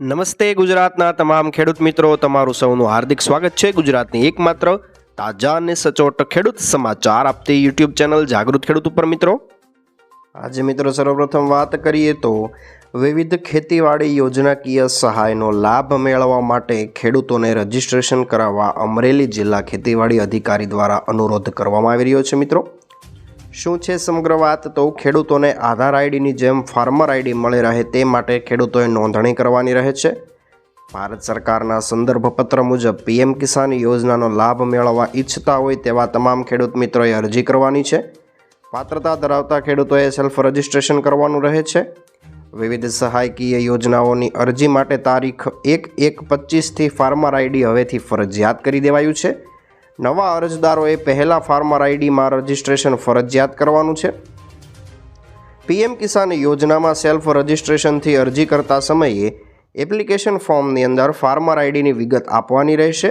નમસ્તે ગુજરાતના તમામ ખેડૂત મિત્રો, તમારું સૌનું હાર્દિક સ્વાગત છે ગુજરાતની એકમાત્ર તાજા અને સચોટ ખેડૂત સમાચાર આપતી યુટ્યુબ ચેનલ જાગૃત ખેડૂત ઉપર મિત્રો. આજે મિત્રો સર્વપ્રથમ વાત કરીએ તો વિવિધ ખેતીવાડી યોજનાકીય સહાયનો લાભ મેળવવા માટે ખેડૂતોને રજીસ્ટ્રેશન કરાવવા અમરેલી જિલ્લા ખેતીવાડી અધિકારી દ્વારા અનુરોધ કરવામાં આવી રહ્યો છે મિત્રો. શું છે સમગ્ર વાત? તો ખેડૂતોને આધાર આઈડીની જેમ ફાર્મર આઈડી મળી રહે તે માટે ખેડૂતોએ નોંધણી કરવાની રહે છે. ભારત સરકારના સંદર્ભ પત્ર મુજબ, પીએમ કિસાન યોજનાનો લાભ મેળવવા ઈચ્છતા હોય તેવા તમામ ખેડૂત મિત્રોએ અરજી કરવાની છે. પાત્રતા ધરાવતા ખેડૂતોએ સેલ્ફ રજિસ્ટ્રેશન કરવાનું રહે છે. વિવિધ સહાયકીય યોજનાઓની અરજી માટે તારીખ એક એક પચીસથી ફાર્મર આઈડી હવેથી ફરજિયાત કરી દેવાયું છે. નવા અરજદારોએ પહેલાં ફાર્મર આઈડીમાં રજિસ્ટ્રેશન ફરજિયાત કરવાનું છે. પીએમ કિસાન યોજનામાં સેલ્ફ રજિસ્ટ્રેશનથી અરજી કરતા સમયે એપ્લિકેશન ફોર્મની અંદર ફાર્મર આઈડીની વિગત આપવાની રહેશે.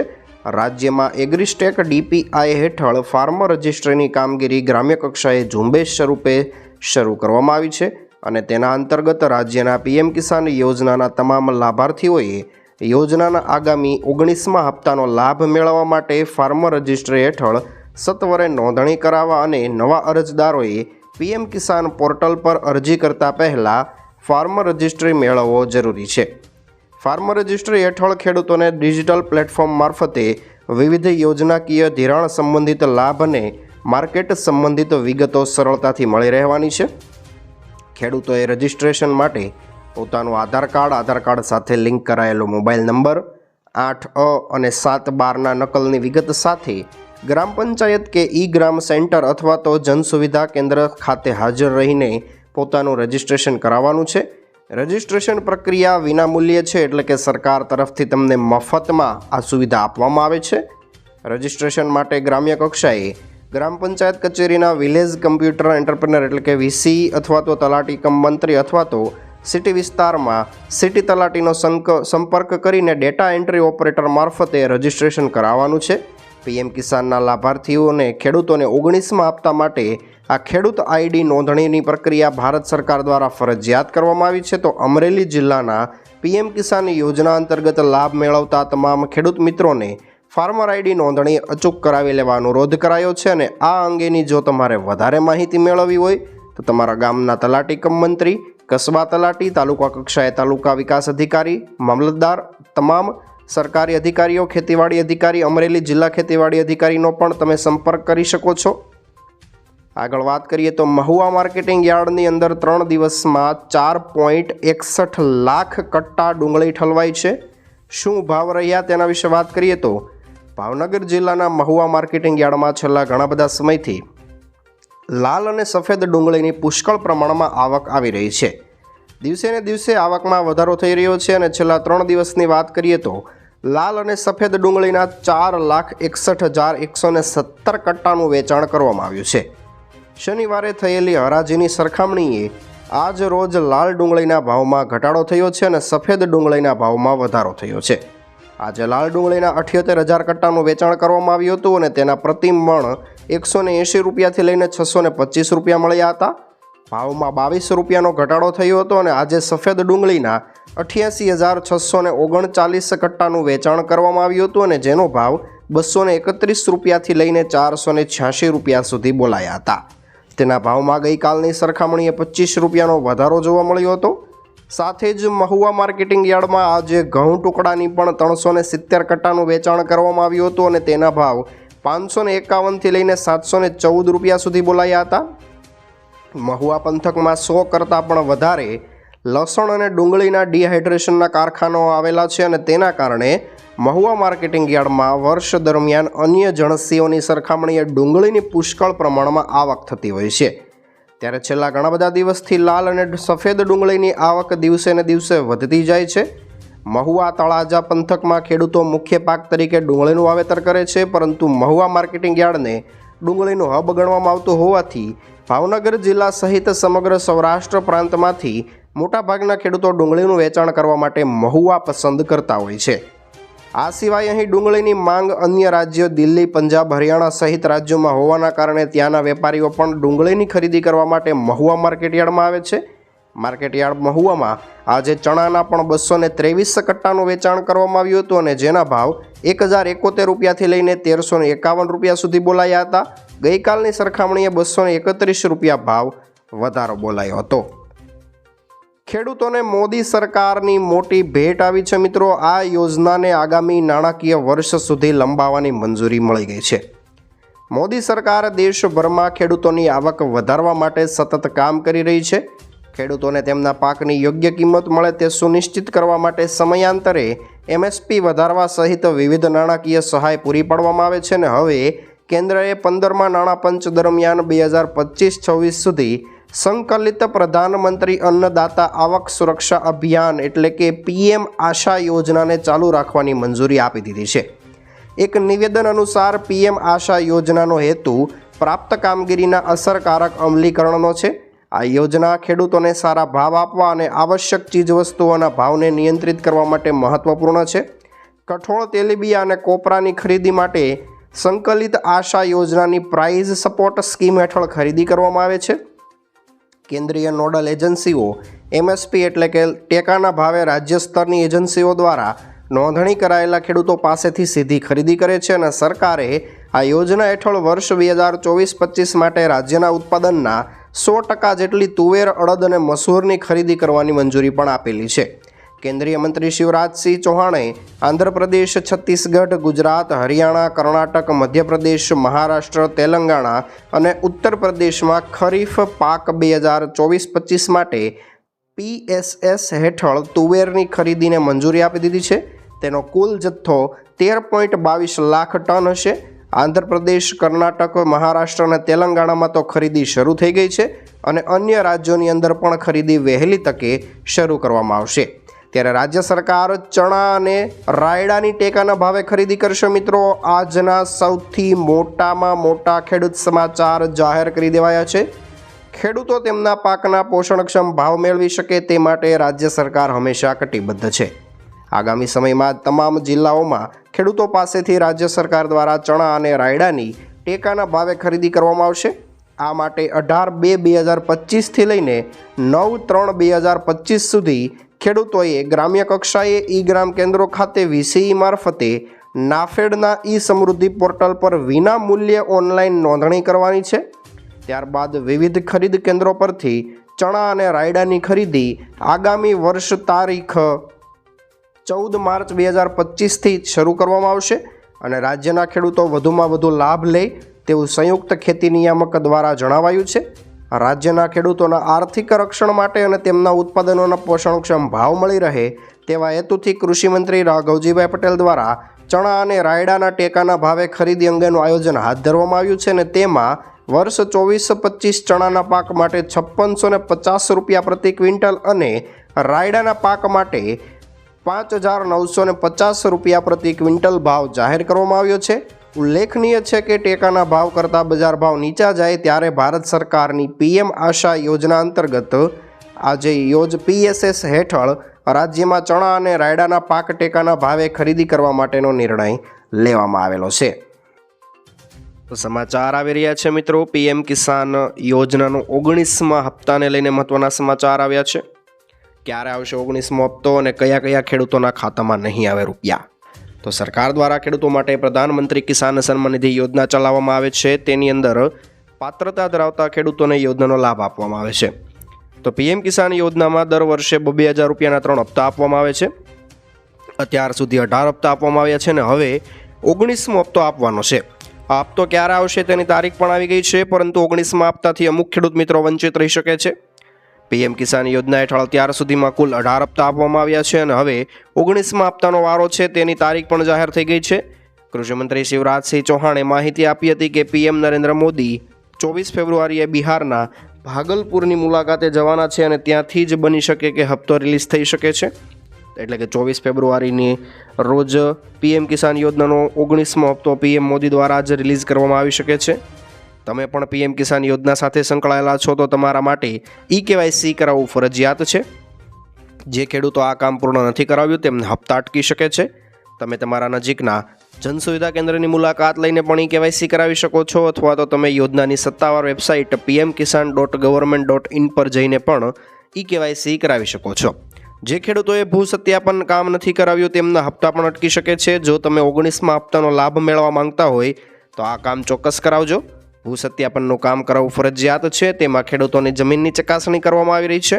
રાજ્યમાં એગ્રીસ્ટેક ડીપીઆઈ હેઠળ ફાર્મર રજિસ્ટ્રીની કામગીરી ગ્રામ્ય કક્ષાએ ઝુંબેશ સ્વરૂપે શરૂ કરવામાં આવી છે અને તેના અંતર્ગત રાજ્યના પીએમ કિસાન યોજનાના તમામ લાભાર્થીઓએ યોજનાના આગામી ઓગણીસમા હપ્તાનો લાભ મેળવવા માટે ફાર્મર રજિસ્ટ્રી હેઠળ સત્વરે નોંધણી કરાવવા અને નવા અરજદારોએ પીએમ કિસાન પોર્ટલ પર અરજી કરતા પહેલાં ફાર્મર રજિસ્ટ્રી મેળવવો જરૂરી છે. ફાર્મર રજિસ્ટ્રી હેઠળ ખેડૂતોને ડિજિટલ પ્લેટફોર્મ મારફતે વિવિધ યોજનાકીય ધિરાણ સંબંધિત લાભ અને માર્કેટ સંબંધિત વિગતો સરળતાથી મળી રહેવાની છે. ખેડૂતોએ રજિસ્ટ્રેશન માટે પોતાનું આધાર કાર્ડ આધાર કાર્ડ સાથે લિંક કરાયેલો મોબાઈલ નંબર આઠ અ અને સાત બારના નકલની વિગત સાથે ગ્રામ પંચાયત કે ઈ ગ્રામ સેન્ટર અથવા તો જન સુવિધા કેન્દ્ર ખાતે હાજર રહીને પોતાનું રજિસ્ટ્રેશન કરાવવાનું છે. રજિસ્ટ્રેશન પ્રક્રિયા વિનામૂલ્યે છે એટલે કે સરકાર તરફથી તમને મફતમાં આ સુવિધા આપવામાં આવે છે. રજિસ્ટ્રેશન માટે ગ્રામ્ય કક્ષાએ ગ્રામ પંચાયત કચેરીના વિલેજ કમ્પ્યુટર એન્ટરપ્રેનર એટલે કે વીસી અથવા તો તલાટી કમ મંત્રી અથવા તો સિટી વિસ્તારમાં સિટી તલાટીનો સંપર્ક કરીને ડેટા એન્ટ્રી ઓપરેટર મારફતે રજિસ્ટ્રેશન કરાવવાનું છે. પીએમ કિસાનના લાભાર્થીઓને ખેડૂતોને ઓગણીસમાં આપતા માટે આ ખેડૂત આઈડી નોંધણીની પ્રક્રિયા ભારત સરકાર દ્વારા ફરજિયાત કરવામાં આવી છે. તો અમરેલી જિલ્લાના પીએમ કિસાન યોજના અંતર્ગત લાભ મેળવતા તમામ ખેડૂત મિત્રોને ફાર્મર આઈડી નોંધણી અચૂક કરાવી લેવા અનુરોધ કરાયો છે અને આ અંગેની જો તમારે વધારે માહિતી મેળવવી હોય તો તમારા ગામના તલાટી કમ મંત્રી કસ્બા તલાટી, તાલુકા કક્ષાએ તાલુકા વિકાસ અધિકારી, મામલતદાર, તમામ સરકારી અધિકારીઓ, ખેતીવાડી અધિકારી, અમરેલી જિલ્લા ખેતીવાડી અધિકારીનો પણ તમે સંપર્ક કરી શકો છો. આગળ વાત કરીએ તો મહુવા માર્કેટિંગ યાર્ડની અંદર ત્રણ દિવસમાં ચાર પોઈન્ટ એકસઠ લાખ કટ્ટા ડુંગળી ઠલવાઈ છે. શું ભાવ રહ્યા તેના વિશે વાત કરીએ તો ભાવનગર જિલ્લાના મહુવા માર્કેટિંગ યાર્ડમાં છેલ્લા ઘણા બધા સમયથી લાલ અને સફેદ ડુંગળીની પુષ્કળ પ્રમાણમાં આવક આવી રહી છે. દિવસે ને દિવસે આવકમાં વધારો થઈ રહ્યો છે અને છેલ્લા ત્રણ દિવસની વાત કરીએ તો, લાલ અને સફેદ ડુંગળીના ચાર લાખ એકસઠ હજાર એકસો ને સત્તર કટ્ટાનું વેચાણ કરવામાં આવ્યું છે. શનિવારે થયેલી હરાજીની સરખામણીએ આજ રોજ લાલ ડુંગળીના ભાવમાં ઘટાડો થયો છે અને સફેદ ડુંગળીના ભાવમાં વધારો થયો છે. આજે લાલ ડુંગળીના અઠ્યોતેર હજાર કટ્ટાનું વેચાણ કરવામાં આવ્યું હતું અને તેના પ્રતિ મણ એકસો ને એંશી રૂપિયાથી લઈને છસો ને પચીસ રૂપિયા મળ્યા હતા. ભાવમાં બાવીસ રૂપિયાનો ઘટાડો થયો હતો અને આજે સફેદ ડુંગળીના અઠ્યાસી હજાર છસો ને ઓગણચાલીસ કટ્ટાનું વેચાણ કરવામાં આવ્યું હતું અને જેનો ભાવ બસો ને એકત્રીસ રૂપિયાથી લઈને ચારસો ને છ્યાસી રૂપિયા સુધી બોલાયા હતા. તેના ભાવમાં ગઈકાલની સરખામણીએ પચીસ રૂપિયાનો વધારો જોવા મળ્યો હતો. સાથે જ મહુવા માર્કેટિંગ યાર્ડમાં આજે ઘઉં ટુકડાની પણ ત્રણસો ને સિત્તેર કટ્ટાનું વેચાણ કરવામાં આવ્યું હતું અને તેના ભાવ પાંચસો ને એકાવનથી લઈને સાતસો ને ચૌદ રૂપિયા સુધી બોલાયા હતા. મહુવા પંથકમાં સો કરતાં પણ વધારે લસણ અને ડુંગળીના ડિહાઇડ્રેશનના કારખાનાઓ આવેલા છે અને તેના કારણે મહુવા માર્કેટિંગ યાર્ડમાં વર્ષ દરમિયાન અન્ય જણસીઓની સરખામણીએ ડુંગળીની પુષ્કળ પ્રમાણમાં આવક થતી હોય છે. ત્યારે છેલ્લા ઘણા બધા દિવસથી લાલ અને સફેદ ડુંગળીની આવક દિવસે ને દિવસે વધતી જાય છે. મહુવા તળાજા પંથકમાં ખેડૂતો મુખ્ય પાક તરીકે ડુંગળીનું વાવેતર કરે છે, પરંતુ મહુવા માર્કેટિંગ યાર્ડને ડુંગળીનું હબ ગણવામાં આવતું હોવાથી ભાવનગર જિલ્લા સહિત સમગ્ર સૌરાષ્ટ્ર પ્રાંતમાંથી મોટાભાગના ખેડૂતો ડુંગળીનું વેચાણ કરવા માટે મહુવા પસંદ કરતા હોય છે. આ સિવાય અહીં ડુંગળીની માંગ અન્ય રાજ્યો દિલ્હી, પંજાબ, હરિયાણા સહિત રાજ્યોમાં હોવાના કારણે ત્યાંના વેપારીઓ પણ ડુંગળીની ખરીદી કરવા માટે મહુવા માર્કેટયાર્ડમાં આવે છે. માર્કેટયાર્ડ મહુવામાં આજે ચણાના પણ બસો ને ત્રેવીસ કટ્ટાનું વેચાણ કરવામાં આવ્યું હતું અને જેના ભાવ એક હજાર એકોતેર રૂપિયાથી લઈને તેરસો ને એકાવન રૂપિયા સુધી બોલાયા હતા. ગઈકાલની સરખામણીએ બસો ને એકત્રીસ રૂપિયા ભાવ વધારો બોલાયો હતો. ખેડૂતોને મોદી સરકારની મોટી ભેટ આવી છે મિત્રો. આ યોજનાને આગામી નાણાકીય વર્ષ સુધી લંબાવવાની મંજૂરી મળી ગઈ છે. મોદી સરકાર દેશભરમાં ખેડૂતોની આવક વધારવા માટે સતત કામ કરી રહી છે. ખેડૂતોને તેમના પાકની યોગ્ય કિંમત મળે તે સુનિશ્ચિત કરવા માટે સમયાંતરે એમએસપી વધારવા સહિત વિવિધ નાણાકીય સહાય પૂરી પાડવામાં આવે છે અને હવે કેન્દ્રએ પંદરમાં નાણાં પંચ દરમિયાન બે હજાર પચીસ છવ્વીસ સુધી સંકલિત પ્રધાનમંત્રી અન્નદાતા આવક સુરક્ષા અભિયાન એટલે કે પીએમ આશા યોજનાને ચાલુ રાખવાની મંજૂરી આપી દીધી છે. એક નિવેદન અનુસાર પીએમ આશા યોજનાનો હેતુ પ્રાપ્ત કામગીરીના અસરકારક અમલીકરણનો છે. આ યોજના ખેડૂતોને સારા ભાવ આપવા અને આવશ્યક ચીજવસ્તુઓના ભાવને નિયંત્રિત કરવા માટે મહત્વપૂર્ણ છે. કઠોળ, તેલીબિયા અને કોપરાની ખરીદી માટે સંકલિત આશા યોજનાની પ્રાઇઝ સપોર્ટ સ્કીમ હેઠળ ખરીદી કરવામાં આવે છે. કેન્દ્રીય નોડલ એજન્સીઓ, એમએસપી એટલે કે ટેકાના ભાવે રાજ્ય સ્તરની એજન્સીઓ દ્વારા નોંધણી કરાયેલા ખેડૂતો પાસેથી સીધી ખરીદી કરે છે અને સરકારે આ યોજના હેઠળ વર્ષ બે હજાર ચોવીસ પચીસ માટે રાજ્યના ઉત્પાદનના સો ટકા જેટલી તુવેર, અડદ અને મસૂરની ખરીદી કરવાની મંજૂરી પણ આપેલી છે. કેન્દ્રીય મંત્રી શિવરાજસિંહ ચૌહાણે આંધ્રપ્રદેશ, છત્તીસગઢ, ગુજરાત, હરિયાણા, કર્ણાટક, મધ્યપ્રદેશ, મહારાષ્ટ્ર, તેલંગાણા અને ઉત્તર પ્રદેશમાં ખરીફ પાક બે હજાર ચોવીસ પચીસ માટે પીએસએસ હેઠળ તુવેરની ખરીદીને મંજૂરી આપી દીધી છે. તેનો કુલ જથ્થો તેર પોઈન્ટ બાવીસ લાખ ટન હશે. આંધ્રપ્રદેશ, કર્ણાટક, મહારાષ્ટ્ર અને તેલંગાણામાં તો ખરીદી શરૂ થઈ ગઈ છે અને અન્ય રાજ્યોની અંદર પણ ખરીદી વહેલી તકે શરૂ કરવામાં આવશે. ત્યારે રાજ્ય સરકાર ચણા અને રાયડાની ટેકાના ભાવે ખરીદી કરશે મિત્રો. આજના સૌથી મોટામાં મોટા ખેડૂત સમાચાર જાહેર કરી દેવાયા છે. ખેડૂતો તેમના પાકના પોષણક્ષમ ભાવ મેળવી શકે તે માટે રાજ્ય સરકાર હંમેશા કટિબદ્ધ છે. આગામી સમયમાં તમામ જિલ્લાઓમાં ખેડૂતો પાસેથી રાજ્ય સરકાર દ્વારા ચણા અને રાયડાની ટેકાના ભાવે ખરીદી કરવામાં આવશે. આ માટે અઢાર બે બે હજાર પચીસથી લઈને નવ ત્રણ બે હજાર પચીસ સુધી ખેડૂતોએ ગ્રામ્ય કક્ષાએ ઈ ગ્રામ કેન્દ્રો ખાતે વીસીઈ મારફતે નાફેડના ઈ સમૃદ્ધિ પોર્ટલ પર વિના મૂલ્યે ઓનલાઈન નોંધણી કરવાની છે. ત્યારબાદ વિવિધ ખરીદ કેન્દ્રો પરથી ચણા અને રાયડાની ખરીદી આગામી વર્ષ તારીખ ચૌદ માર્ચ બે હજાર પચીસથી શરૂ કરવામાં આવશે અને રાજ્યના ખેડૂતો વધુમાં વધુ લાભ લે તેવું સંયુક્ત ખેતી નિયામક દ્વારા જણાવાયું છે. રાજ્યના ખેડૂતોના આર્થિક રક્ષણ માટે અને તેમના ઉત્પાદનોના પોષણક્ષમ ભાવ મળી રહે તેવા હેતુથી કૃષિમંત્રી રાઘવજીભાઈ પટેલ દ્વારા ચણા અને રાયડાના ટેકાના ભાવે ખરીદી અંગેનું આયોજન હાથ ધરવામાં આવ્યું છે અને તેમાં વર્ષ ચોવીસ પચીસ ચણાના પાક માટે છપ્પનસો પચાસ રૂપિયા પ્રતિ ક્વિન્ટલ અને રાયડાના પાક માટે પાંચ હજાર નવસો ને પચાસ રૂપિયા પ્રતિ ક્વિન્ટલ ભાવ જાહેર કરવામાં આવ્યો છે. ઉલ્લેખનીય છે કે ટેકાના ભાવ કરતાં બજાર ભાવ નીચા જાય ત્યારે ભારત સરકારની પીએમ આશા યોજના અંતર્ગત આજે યોજ પીએસએસ હેઠળ રાજ્યમાં ચણા અને રાયડાના પાક ટેકાના ભાવે ખરીદી કરવા માટેનો નિર્ણય લેવામાં આવેલો છે. તો સમાચાર આવી રહ્યા છે મિત્રો. પીએમ કિસાન યોજનાનો ઓગણીસમાં હપ્તાને લઈને મહત્વના સમાચાર આવ્યા છે. ક્યારે આવશે ઓગણીસમો હપ્તો અને કયા કયા ખેડૂતોના ખાતામાં નહીં આવે રૂપિયા? તો સરકાર દ્વારા ખેડૂતો માટે પ્રધાનમંત્રી કિસાન સન્માન નિધિ યોજના ચલાવવામાં આવે છે. તેની અંદર પાત્રતા ધરાવતા ખેડૂતોને યોજનાનો લાભ આપવામાં આવે છે. તો પીએમ કિસાન યોજનામાં દર વર્ષે બે હજાર રૂપિયાના ત્રણ હપ્તા આપવામાં આવે છે. અત્યાર સુધી અઢાર હપ્તા આપવામાં આવ્યા છે અને હવે ઓગણીસમો હપ્તો આપવાનો છે. આ હપ્તો ક્યારે આવશે તેની તારીખ પણ આવી ગઈ છે, પરંતુ ઓગણીસમાં હપ્તાથી અમુક ખેડૂત મિત્રો વંચિત રહી શકે છે. પીએમ કિસાન યોજના હેઠળ અત્યાર સુધીમાં કુલ અઢાર હપ્તા આપવામાં આવ્યા છે અને હવે ઓગણીસમાં હપ્તાનો વારો છે, તેની તારીખ પણ જાહેર થઈ ગઈ છે. કૃષિમંત્રી શિવરાજસિંહ ચૌહાણે માહિતી આપી હતી કે પીએમ નરેન્દ્ર મોદી ચોવીસ ફેબ્રુઆરીએ બિહારના ભાગલપુરની મુલાકાતે જવાના છે અને ત્યાંથી જ બની શકે કે હપ્તો રિલીઝ થઈ શકે છે. એટલે કે ચોવીસ ફેબ્રુઆરીની રોજ પીએમ કિસાન યોજનાનો ઓગણીસમો હપ્તો પીએમ મોદી દ્વારા જ રિલીઝ કરવામાં આવી શકે છે. તમે પણ પીએમ કિસાન યોજના સાથે સંકળાયેલા છો તો તમારા માટે ઈ કેવાયસી કરાવવું ફરજિયાત છે. જે ખેડૂતો આ કામ પૂર્ણ નથી કરાવ્યું તેમને હપ્તા અટકી શકે છે. તમે તમારા નજીકના જનસુવિધા કેન્દ્રની મુલાકાત લઈને પણ ઈ કેવાયસી કરાવી શકો છો અથવા તો તમે યોજનાની સત્તાવાર website PM Kisan dot government dot in પર જઈને પણ ઈ કેવાયસી કરાવી શકો છો. જે ખેડૂતોએ ભૂ સત્યાપન કામ નથી કરાવ્યું તેમના હપ્તા પણ અટકી શકે છે. જો તમે ઓગણીસમાં હપ્તાનો લાભ મેળવવા માંગતા હોય તો આ કામ ચોક્કસ કરાવજો. ભૂ સત્યાપનનું કામ કરાવવું ફરજિયાત છે, તેમાં ખેડૂતોની જમીનની ચકાસણી કરવામાં આવી રહી છે.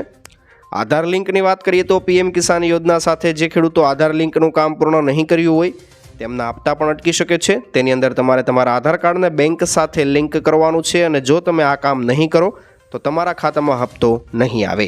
આધાર લિંકની વાત કરીએ તો પીએમ કિસાન યોજના સાથે જે ખેડૂતો આધાર લિંકનું કામ પૂર્ણ નહીં કર્યું હોય, તેમના હપ્તા પણ અટકી શકે છે. તેની અંદર તમારે તમારા આધાર કાર્ડને બેંક સાથે લિંક કરવાનું છે અને જો તમે આ કામ નહીં કરો, તો તમારા ખાતામાં હપ્તો નહીં આવે.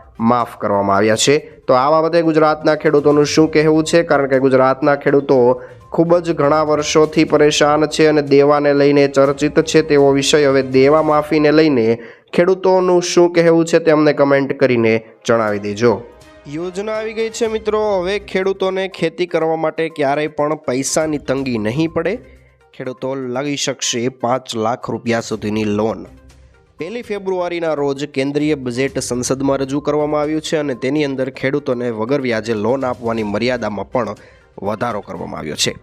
માફ કરવામાં આવ્યા છે. તો આ બાબતે ગુજરાતના ખેડૂતોનું શું કહેવું છે? કારણ કે ગુજરાતના ખેડૂતો ખૂબ જ ઘણા વર્ષોથી પરેશાન છે અને દેવાને લઈને ચર્ચિત છે તેવો વિષય હવે દેવા માફીને લઈને ખેડૂતોનું શું કહેવું છે તે અમને કમેન્ટ કરીને જણાવી દેજો. યોજના આવી ગઈ છે મિત્રો. હવે ખેડૂતોને ખેતી કરવા માટે ક્યારેય પણ પૈસાની તંગી નહીં પડે. ખેડૂતો લઈ શકશે પાંચ લાખ રૂપિયા સુધીની લોન. પહેલી ફેબ્રુઆરીના રોજ કેન્દ્રીય બજેટ સંસદમાં રજૂ કરવામાં આવ્યું છે અને તેની અંદર ખેડૂતોને વગર વ્યાજે લોન આપવાની મર્યાદામાં પણ વધારો કરવામાં આવ્યો છે.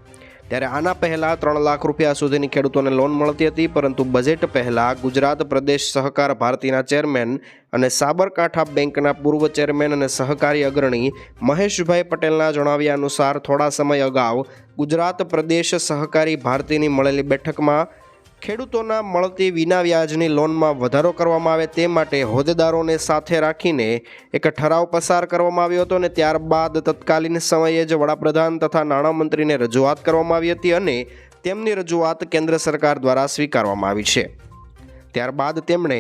ત્યારે આના પહેલાં ત્રણ લાખ રૂપિયા સુધીની ખેડૂતોને લોન મળતી હતી, પરંતુ બજેટ પહેલાં ગુજરાત પ્રદેશ સહકાર ભારતીના ચેરમેન અને સાબરકાંઠા બેંકના પૂર્વ ચેરમેન અને સહકારી અગ્રણી મહેશભાઈ પટેલના જણાવ્યા અનુસાર થોડા સમય અગાઉ ગુજરાત પ્રદેશ સહકારી ભારતીની મળેલી બેઠકમાં ખેડૂતોના મળતી વિના વ્યાજની લોનમાં વધારો કરવામાં આવે તે માટે હોદ્દેદારોને સાથે રાખીને એક ઠરાવ પસાર કરવામાં આવ્યો હતો અને ત્યારબાદ તત્કાલીન સમયે જ વડાપ્રધાન તથા નાણામંત્રીને રજૂઆત કરવામાં આવી હતી અને તેમની રજૂઆત કેન્દ્ર સરકાર દ્વારા સ્વીકારવામાં આવી છે. ત્યારબાદ તેમણે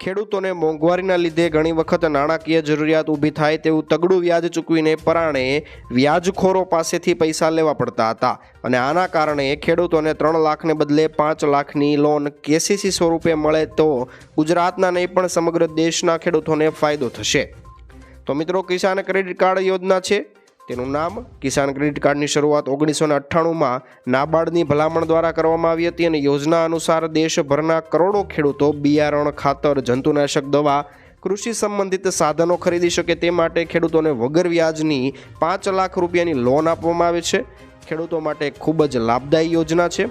ખેડૂતોને મોંઘવારીના લીધે ઘણી વખત નાણાકીય જરૂરિયાત ઊભી થાય તેવું તગડું વ્યાજ ચૂકવીને પરાણે વ્યાજખોરો પાસેથી પૈસા લેવા પડતા હતા. અને આના કારણે ખેડૂતોને ત્રણ લાખને બદલે પાંચ લાખની લોન કેસીસી સ્વરૂપે મળે તો ગુજરાતના નહીં પણ સમગ્ર દેશના ખેડૂતોને ફાયદો થશે. તો મિત્રો, કિસાન ક્રેડિટ કાર્ડ યોજના છે? તેનું નામ કિસાન ક્રેડિટ કાર્ડની શરૂઆત ઓગણીસો ને અઠ્ઠાણુંમાં નાબાર્ડની ભલામણ દ્વારા કરવામાં આવી હતી અને યોજના અનુસાર દેશભરના કરોડો ખેડૂતો બિયારણ, ખાતર, જંતુનાશક દવા, કૃષિ સંબંધિત સાધનો ખરીદી શકે તે માટે ખેડૂતોને વગર વ્યાજની પાંચ લાખ રૂપિયાની લોન આપવામાં આવે છે. ખેડૂતો માટે ખૂબ જ લાભદાયી યોજના છે.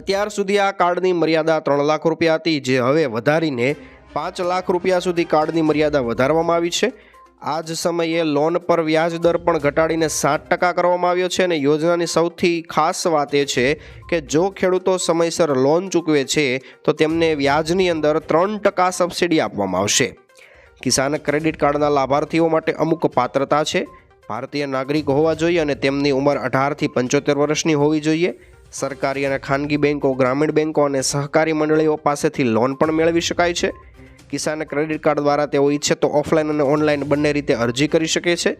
અત્યાર સુધી આ કાર્ડની મર્યાદા ત્રણ લાખ રૂપિયા હતી, જે હવે વધારીને પાંચ લાખ રૂપિયા સુધી કાર્ડની મર્યાદા વધારવામાં આવી છે. આ જ સમયે લોન પર વ્યાજ દર પણ ઘટાડીને સાત ટકા કરવામાં આવ્યો છે અને યોજનાની સૌથી ખાસ વાત એ છે કે જો ખેડૂતો સમયસર લોન ચૂકવે છે, તો તેમને વ્યાજની અંદર ત્રણ ટકા સબસિડી આપવામાં આવશે. કિસાન ક્રેડિટ કાર્ડના લાભાર્થીઓ માટે અમુક પાત્રતા છે. ભારતીય નાગરિક હોવા જોઈએ અને તેમની ઉંમર અઢારથી પંચોતેર વર્ષની હોવી જોઈએ. સરકારી અને ખાનગી બેન્કો ગ્રામીણ બેન્કો અને સહકારી મંડળીઓ પાસેથી લોન પણ મેળવી શકાય છે. કિસાન ક્રેડિટ કાર્ડ દ્વારા તેઓ ઈચ્છે તો ઓફલાઈન અને ઓનલાઈન બંને રીતે અરજી કરી શકે છે.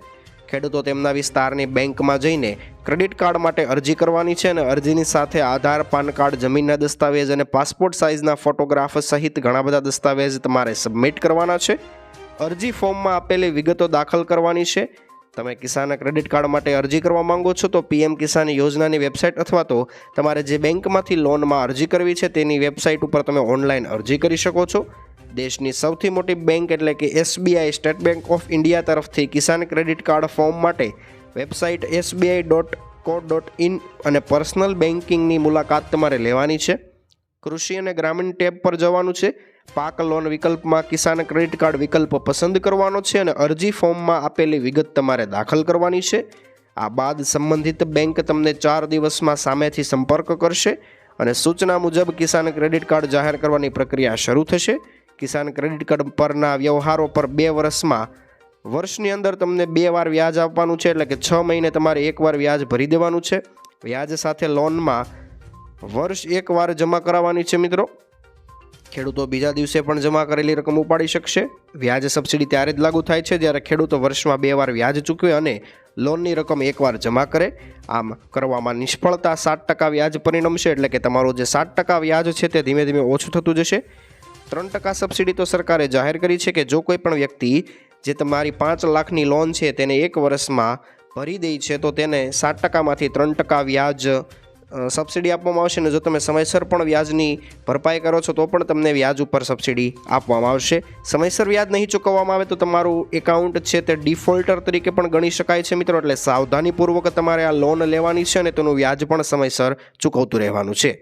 ખેડૂતો તેમના વિસ્તારની બેંકમાં જઈને ક્રેડિટ કાર્ડ માટે અરજી કરવાની છે અને અરજીની સાથે આધાર, પાન કાર્ડ, જમીનના દસ્તાવેજ અને પાસપોર્ટ સાઇઝના ફોટોગ્રાફ સહિત ઘણા બધા દસ્તાવેજ તમારે સબમિટ કરવાના છે. અરજી ફોર્મમાં આપેલી વિગતો દાખલ કરવાની છે. તમે કિસાનના ક્રેડિટ કાર્ડ માટે અરજી કરવા માંગો છો, તો પીએમ કિસાન યોજનાની વેબસાઇટ અથવા તો તમારે જે બેંકમાંથી લોનમાં અરજી કરવી છે, તેની વેબસાઇટ ઉપર તમે ઓનલાઈન અરજી કરી શકો છો. દેશની સૌથી મોટી બેંક એટલે કે SBI state bank of India તરફથી કિસાન ક્રેડિટ કાર્ડ ફોર્મ માટે website SBI dot co dot in અને પર્સનલ બેન્કિંગની મુલાકાત તમારે લેવાની છે. કૃષિ અને ગ્રામીણ ટેબ પર જવાનું છે. પાક લોન વિકલ્પમાં કિસાન ક્રેડિટ કાર્ડ વિકલ્પ પસંદ કરવાનો છે અને અરજી ફોર્મમાં આપેલી વિગત તમારે દાખલ કરવાની છે. આ બાદ સંબંધિત બેંક તમને ચાર દિવસમાં સામેથી સંપર્ક કરશે અને સૂચના મુજબ કિસાન ક્રેડિટ કાર્ડ જાહેર કરવાની પ્રક્રિયા શરૂ થશે. કિસાન ક્રેડિટ કાર્ડ પરના વ્યવહારો પર બે વર્ષમાં વર્ષની અંદર તમને બે વાર વ્યાજ આપવાનું છે એટલે કે છ મહિને તમારે એકવાર વ્યાજ ભરી દેવાનું છે. વ્યાજ સાથે લોનમાં વર્ષ એકવાર જમા કરાવવાની છે મિત્રો. ખેડૂતો બીજા દિવસે પણ જમા કરેલી રકમ ઉપાડી શકશે. વ્યાજ સબસિડી ત્યારે જ લાગુ થાય છે જ્યારે ખેડૂતો વર્ષમાં બે વાર વ્યાજ ચૂકવે અને લોનની રકમ એકવાર જમા કરે. આમ કરવામાં નિષ્ફળતા સાત ટકા વ્યાજ પરિણમશે એટલે કે તમારું જે સાત ટકા વ્યાજ છે તે ધીમે ધીમે ઓછું થતું જશે. ત્રણ ટકા સબસિડી તો સરકારે જાહેર કરી છે કે જો કોઈ પણ વ્યક્તિ જે તમારી પાંચ લાખની લોન છે તેને એક વર્ષમાં ભરી દે છે તો તેને સાત ટકામાંથી ત્રણ ટકા વ્યાજ સબસિડી આપવામાં આવશે અને જો તમે સમયસર પણ વ્યાજની ભરપાઈ કરો છો, તો પણ તમને વ્યાજ ઉપર સબસિડી આપવામાં આવશે. સમયસર વ્યાજ નહીં ચૂકવવામાં આવે તો તમારું એકાઉન્ટ છે તે ડિફોલ્ટર તરીકે પણ ગણી શકાય છે મિત્રો, એટલે સાવધાનીપૂર્વક તમારે આ લોન લેવાની છે અને તેનું વ્યાજ પણ સમયસર ચૂકવતું રહેવાનું છે.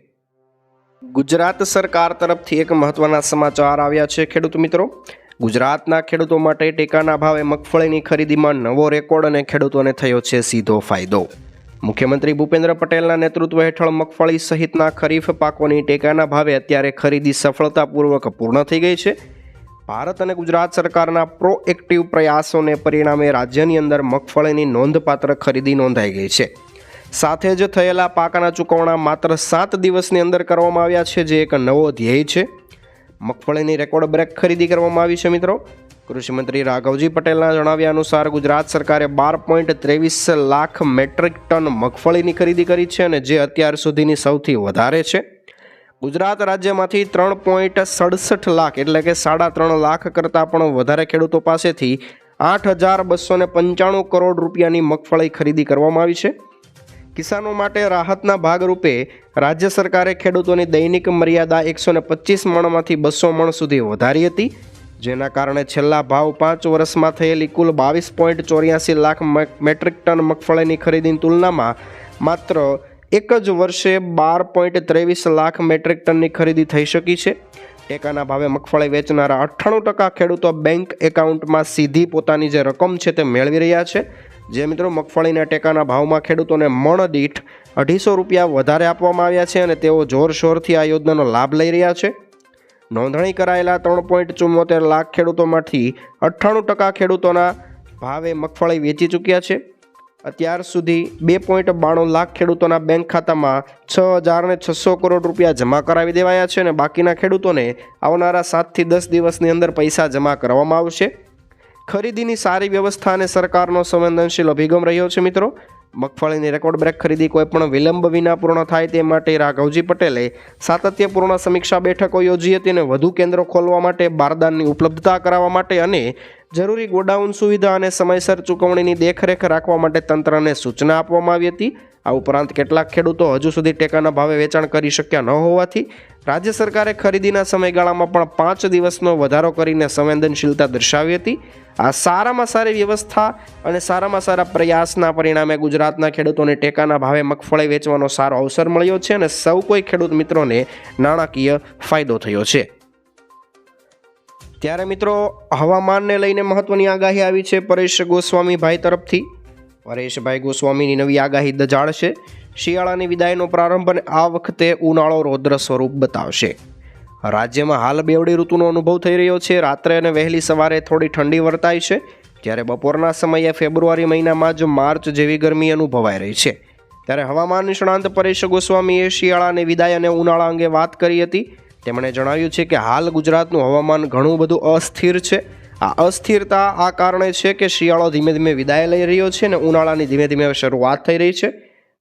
ગુજરાત સરકાર તરફથી એક મહત્વના સમાચાર આવ્યા છે ખેડૂત મિત્રો. ગુજરાતના ખેડૂતો માટે ટેકાના ભાવે મગફળીની ખરીદીમાં નવો રેકોર્ડ અને ખેડૂતોને થયો છે સીધો ફાયદો. મુખ્યમંત્રી ભૂપેન્દ્ર પટેલના નેતૃત્વ હેઠળ મગફળી સહિતના ખરીફ પાકોની ટેકાના ભાવે અત્યારે ખરીદી સફળતાપૂર્વક પૂર્ણ થઈ ગઈ છે. ભારત અને ગુજરાત સરકારના પ્રોએક્ટિવ પ્રયાસોને પરિણામે રાજ્યની અંદર મગફળીની નોંધપાત્ર ખરીદી નોંધાઈ ગઈ છે. સાથે જ થયેલા પાકના ચૂકવણા માત્ર સાત દિવસની અંદર કરવામાં આવ્યા છે, જે એક નવો ધ્યેય છે. મગફળીની રેકોર્ડ બ્રેક ખરીદી કરવામાં આવી છે, મિત્રો. કૃષિમંત્રી રાઘવજી પટેલના જણાવ્યા અનુસાર ગુજરાત સરકારે બાર પોઈન્ટ ત્રેવીસ લાખ મેટ્રિક ટન મગફળીની ખરીદી કરી છે અને જે અત્યાર સુધીની સૌથી વધારે છે. ગુજરાત રાજ્યમાંથી ત્રણ પોઈન્ટ સડસઠ લાખ એટલે કે સાડા ત્રણ લાખ કરતાં પણ વધારે ખેડૂતો પાસેથી આઠ હજાર બસો પંચાણું કરોડ રૂપિયાની મગફળી ખરીદી કરવામાં આવી છે. કિસાનો માટે રાહતના ભાગરૂપે રાજ્ય સરકારે ખેડૂતોની દૈનિક મર્યાદા એકસો ને પચીસ મણમાંથી બસો મણ સુધી વધારી હતી. જેના કારણે છેલ્લા ભાવ પાંચ વર્ષમાં થયેલી કુલ બાવીસ પોઈન્ટ ચોર્યાસી લાખ મેટ્રિક ટન મગફળીની ખરીદીની તુલનામાં માત્ર એક જ વર્ષે બાર પોઈન્ટ ત્રેવીસ લાખ મેટ્રિક ટનની ખરીદી થઈ શકી છે. ટેકાના ભાવે મગફળી વેચનારા અઠ્ઠાણું ટકા ખેડૂતો બેંક એકાઉન્ટમાં સીધી પોતાની જે રકમ છે તે મેળવી રહ્યા છે. જે મિત્રો મગફળીના ટેકાના ભાવમાં ખેડૂતોને મણ દીઠ અઢીસો રૂપિયા વધારે આપવામાં આવ્યા છે અને તેઓ જોરશોરથી આ યોજનાનો લાભ લઈ રહ્યા છે. નોંધણી કરાયેલા ત્રણ પોઈન્ટ ચુમ્મોતેર લાખ ખેડૂતોમાંથી અઠ્ઠાણું ટકા ખેડૂતોના ભાવે મગફળી વેચી ચૂક્યા છે. અત્યાર સુધી બે પોઈન્ટ બાણું લાખ ખેડૂતોના બેંક ખાતામાં છ હજાર છસો કરોડ રૂપિયા જમા કરાવી દેવાયા છે અને બાકીના ખેડૂતોને આવનારા સાતથી દસ દિવસની અંદર પૈસા જમા કરવામાં આવશે. ખરીદીની સારી વ્યવસ્થા અને સરકારનો સંવેદનશીલ અભિગમ રહ્યો છે મિત્રો. મગફળીની રેકોર્ડ બ્રેક ખરીદી કોઈ પણ વિલંબ વિના પૂર્ણ થાય તે માટે રાઘવજી પટેલે સાતત્યપૂર્ણ સમીક્ષા બેઠકો યોજી હતી અને વધુ કેન્દ્રો ખોલવા માટે બારદાનની ઉપલબ્ધતા કરાવવા માટે અને જરૂરી ગોડાઉન સુવિધા અને સમયસર ચૂકવણીની દેખરેખ રાખવા માટે તંત્રને સૂચના આપવામાં આવી હતી. આ ઉપરાંત કેટલાક ખેડૂતો હજુ સુધી ટેકાના ભાવે વેચાણ કરી શક્યા ન હોવાથી રાજ્ય સરકારે ખરીદીના સમયગાળામાં પણ પાંચ દિવસનો વધારો કરીને સંવેદનશીલતા દર્શાવી હતી. આ સારામાં સારી વ્યવસ્થા અને સારામાં સારા પ્રયાસના પરિણામે ગુજરાતના ખેડૂતોને ટેકાના ભાવે મગફળી વેચવાનો સારો અવસર મળ્યો છે અને સૌ કોઈ ખેડૂત મિત્રોને નાણાકીય ફાયદો થયો છે. ત્યારે મિત્રો, હવામાનને લઈને મહત્વની આગાહી આવી છે પરેશ ગોસ્વામીભાઈ તરફથી. પરેશભાઈ ગોસ્વામીની નવી આગાહી દજાડ છે શિયાળાની વિદાયનો પ્રારંભ અને આ વખતે ઉનાળો રૌદ્ર સ્વરૂપ બતાવશે. રાજ્યમાં હાલ બેવડી ઋતુનો અનુભવ થઈ રહ્યો છે. રાત્રે અને વહેલી સવારે થોડી ઠંડી વર્તાય છે. જ્યારે બપોરના સમયે ફેબ્રુઆરી મહિનામાં જ માર્ચ જેવી ગરમી અનુભવાઈ રહી છે. ત્યારે હવામાન નિષ્ણાંત પરેશ ગોસ્વામીએ શિયાળાની વિદાય અને ઉનાળા અંગે વાત કરી હતી. તેમણે જણાવ્યું છે કે હાલ ગુજરાતનું હવામાન ઘણું બધું અસ્થિર છે. આ અસ્થિરતા આ કારણે છે કે શિયાળો ધીમે ધીમે વિદાય લઈ રહ્યો છે અને ઉનાળાની ધીમે ધીમે શરૂઆત થઈ રહી છે.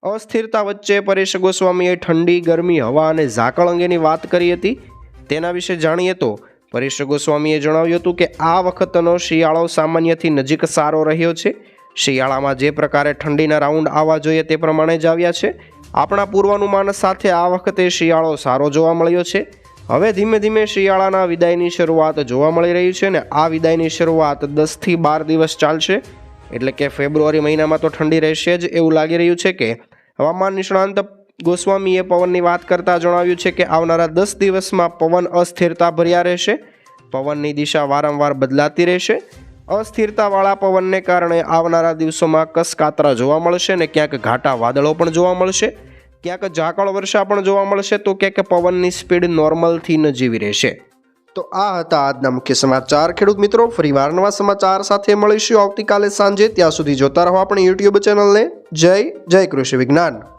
અસ્થિરતા વચ્ચે પરેશ ગોસ્વામીએ ઠંડી, ગરમી, હવા અને ઝાકળ અંગેની વાત કરી હતી. તેના વિશે જાણીએ તો પરેશ ગોસ્વામીએ જણાવ્યું હતું કે આ વખતનો શિયાળો સામાન્યથી નજીક સારો રહ્યો છે. શિયાળામાં જે પ્રકારે ઠંડીના રાઉન્ડ આવવા જોઈએ તે પ્રમાણે જ આવ્યા છે. આપણા પૂર્વાનુમાન સાથે આ વખતે શિયાળો સારો જોવા મળ્યો છે. હવે ધીમે ધીમે શિયાળાના વિદાયની શરૂઆત જોવા મળી રહી છે ને આ વિદાયની શરૂઆત દસથી બાર દિવસ ચાલશે. એટલે કે ફેબ્રુઆરી મહિનામાં તો ઠંડી રહેશે જ એવું લાગી રહ્યું છે કે હવામાન નિષ્ણાંત ગોસ્વામીએ પવનની વાત કરતાં જણાવ્યું છે કે આવનારા દસ દિવસમાં પવન અસ્થિરતા ભર્યા રહેશે. પવનની દિશા વારંવાર બદલાતી રહેશે. અસ્થિરતાવાળા પવનને કારણે આવનારા દિવસોમાં કસકાતરા જોવા મળશે ને ક્યાંક ઘાટા વાદળો પણ જોવા મળશે. ક્યાંક ઝાકળ વર્ષા પણ જોવા મળશે, તો ક્યાંક પવનની સ્પીડ નોર્મલથી નજીવી રહેશે. તો આ હતા આજના મુખ્ય સમાચાર. ખેડૂત મિત્રો, ફરીવાર નવા સમાચાર સાથે મળીશું આવતીકાલે સાંજે. ત્યાં સુધી જોતા રહો આપણી યુટ્યુબ ચેનલને. જય જય કૃષિ વિજ્ઞાન.